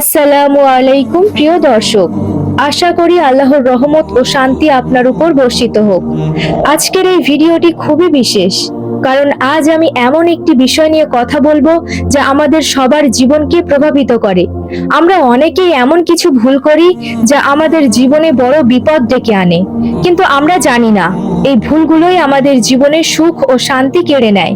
আসসালামু আলাইকুম, প্রিয় দর্শক। আশা করি আল্লাহর রহমত ও শান্তি আপনার উপর বর্ষিত হোক। আজকের এই ভিডিওটি খুবই বিশেষ, কারণ আজ আমি এমন একটি বিষয় নিয়ে কথা বলব যা আমাদের সবার জীবনকে প্রভাবিত করে। আমরা অনেকেই এমন কিছু ভুল করি যা আমাদের জীবনে বড় বিপদ ডেকে আনে, কিন্তু আমরা জানি না, এই ভুলগুলোই আমাদের জীবনে সুখ ও শান্তি কেড়ে নেয়।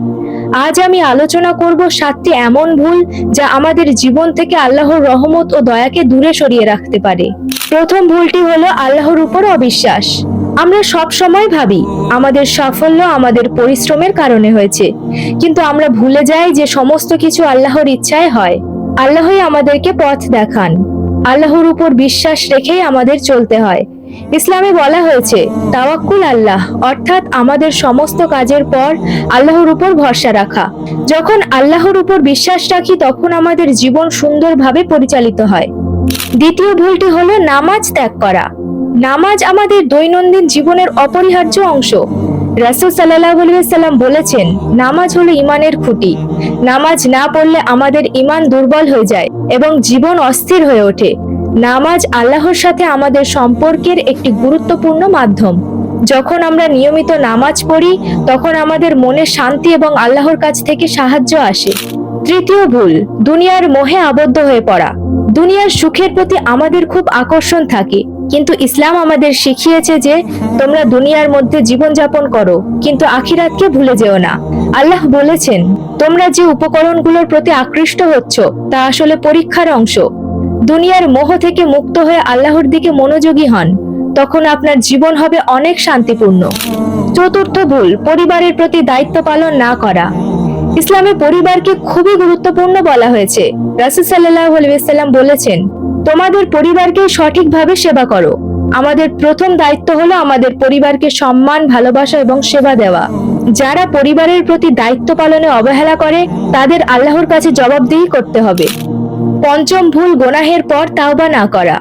আজ আমি আলোচনা করব সাতটি এমন ভুল যা আমাদের জীবন থেকে আল্লাহর রহমত ও দয়াকে দূরে সরিয়ে রাখতে পারে। প্রথম ভুলটি হলো আল্লাহর উপর অবিশ্বাস। আমরা সব সময় ভাবি, আমাদের সাফল্য আমাদের পরিশ্রমের কারণে হয়েছে। কিন্তু আমরা ভুলে যাই যে সমস্ত কিছু আল্লাহর ইচ্ছায় হয়। আল্লাহই আমাদেরকে পথ দেখান। আল্লাহর উপর বিশ্বাস রেখেই আমাদের চলতে হয়। ইসলামে বলা হয়েছে, তাওয়াক্কুল আল্লাহ, অর্থাৎ আমাদের সমস্ত কাজের পর আল্লাহর উপর ভরসা রাখা। যখন আল্লাহর উপর বিশ্বাস রাখি, তখন আমাদের জীবন সুন্দরভাবে পরিচালিত হয়। দ্বিতীয় ভুলটি হলো নামাজ ত্যাগ করা। নামাজ আমাদের দৈনন্দিন জীবনের অপরিহার্য অংশ। রাসুল সাল্লাহ সাল্লাম বলেছেন, নামাজ হলো ইমানের খুঁটি। নামাজ না পড়লে আমাদের ইমান দুর্বল হয়ে যায় এবং জীবন অস্থির হয়ে ওঠে। নামাজ আল্লাহর সাথে আমাদের সম্পর্কের একটি গুরুত্বপূর্ণ মাধ্যম। যখন আমরা নিয়মিত নামাজ পড়ি, তখন আমাদের মনে শান্তি এবং আল্লাহর কাছ থেকে সাহায্য আসে। তৃতীয় ভুল, দুনিয়ার মোহে আবদ্ধ হয়ে পড়া। দুনিয়ার সুখের প্রতি আমাদের খুব আকর্ষণ থাকে। কিন্তু ইসলাম আমাদের শিখিয়েছে যে, তোমরা দুনিয়ার মধ্যে জীবনযাপন করো, কিন্তু আখিরাতকে ভুলে যেও না। আল্লাহ বলেছেন, তোমরা যে উপকরণগুলোর প্রতি আকৃষ্ট হচ্ছ, তা আসলে পরীক্ষার অংশ। দুনিয়ার মোহ থেকে মুক্ত হয়ে আল্লাহর দিকে মনোযোগী হন, তখন আপনার জীবন হবে অনেক শান্তিপূর্ণ। চতুর্থ ভুল, পরিবারের প্রতি দায়িত্ব পালন না করা। ইসলামে পরিবারকে খুবই গুরুত্বপূর্ণ বলা হয়েছে। রাসুল সাল্লাহ বলেছেন, তোমাদের পরিবারকে সঠিকভাবে সেবা করো। আমাদের প্রথম দায়িত্ব হলো আমাদের পরিবারকে সম্মান, ভালোবাসা এবং সেবা দেওয়া। যারা পরিবারের প্রতি দায়িত্ব পালনে অবহেলা করে, তাদের আল্লাহর কাছে জবাবদিহি করতে হবে। পঞ্চম ভুল গোনাহের পর তাওবা না করা।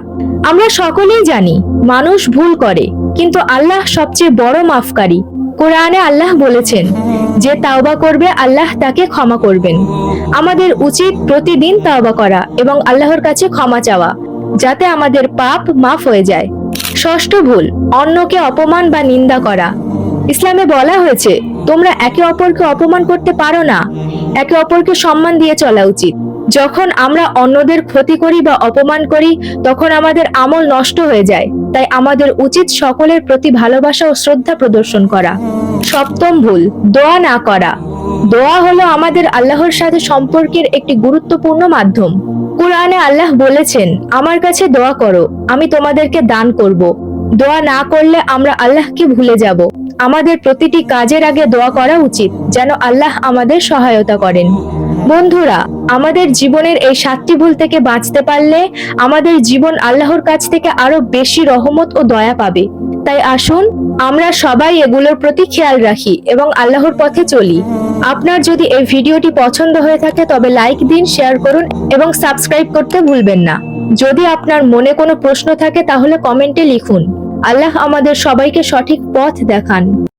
আমরা সকলেই জানি, মানুষ ভুল করে, কিন্তু আল্লাহ সবচেয়ে বড় মাফকারী। কোরআনে আল্লাহ বলেছেন, যে তাওবা করবে, আল্লাহ তাকে ক্ষমা করবেন। আমাদের উচিত প্রতিদিন তাওবা করা এবং আল্লাহর কাছে ক্ষমা চাওয়া, যাতে আমাদের পাপ মাফ হয়ে যায়। ষষ্ঠ ভুল, অন্যকে অপমান বা নিন্দা করা। ইসলামে বলা হয়েছে, তোমরা একে অপরকে অপমান করতে পারো না, একে অপরকে সম্মান দিয়ে চলা উচিত। যখন আমরা অন্যদের ক্ষতি করি বা অপমান করি, তখন আমাদের আমল নষ্ট হয়ে যায়। তাই আমাদের উচিত সকলের প্রতি ভালোবাসা ও শ্রদ্ধা প্রদর্শন করা। সপ্তম ভুল, দোয়া না করা। দোয়া হলো আমাদের আল্লাহর সাথে সম্পর্কের একটি গুরুত্বপূর্ণ মাধ্যম। কোরআনে আল্লাহ বলেছেন, আমার কাছে দোয়া করো, আমি তোমাদেরকে দান করব। দোয়া না করলে আমরা আল্লাহকে ভুলে যাব। আমাদের প্রতিটি কাজের আগে দোয়া করা উচিত, যেন আল্লাহ আমাদের সহায়তা করেন। বন্ধুরা, আমাদের জীবনের এই সাতটি ভুল থেকে বাঁচতে পারলে আমাদের জীবন আল্লাহর কাছ থেকে আরও বেশি রহমত ও দয়া পাবে। তাই আসুন, আমরা সবাই এগুলোর প্রতি খেয়াল রাখি এবং আল্লাহর পথে চলি। আপনার যদি এই ভিডিওটি পছন্দ হয়ে থাকে, তবে লাইক দিন, শেয়ার করুন এবং সাবস্ক্রাইব করতে ভুলবেন না। যদি আপনার মনে কোনো প্রশ্ন থাকে, তাহলে কমেন্টে লিখুন। আল্লাহ আমাদের সবাইকে সঠিক পথ দেখান।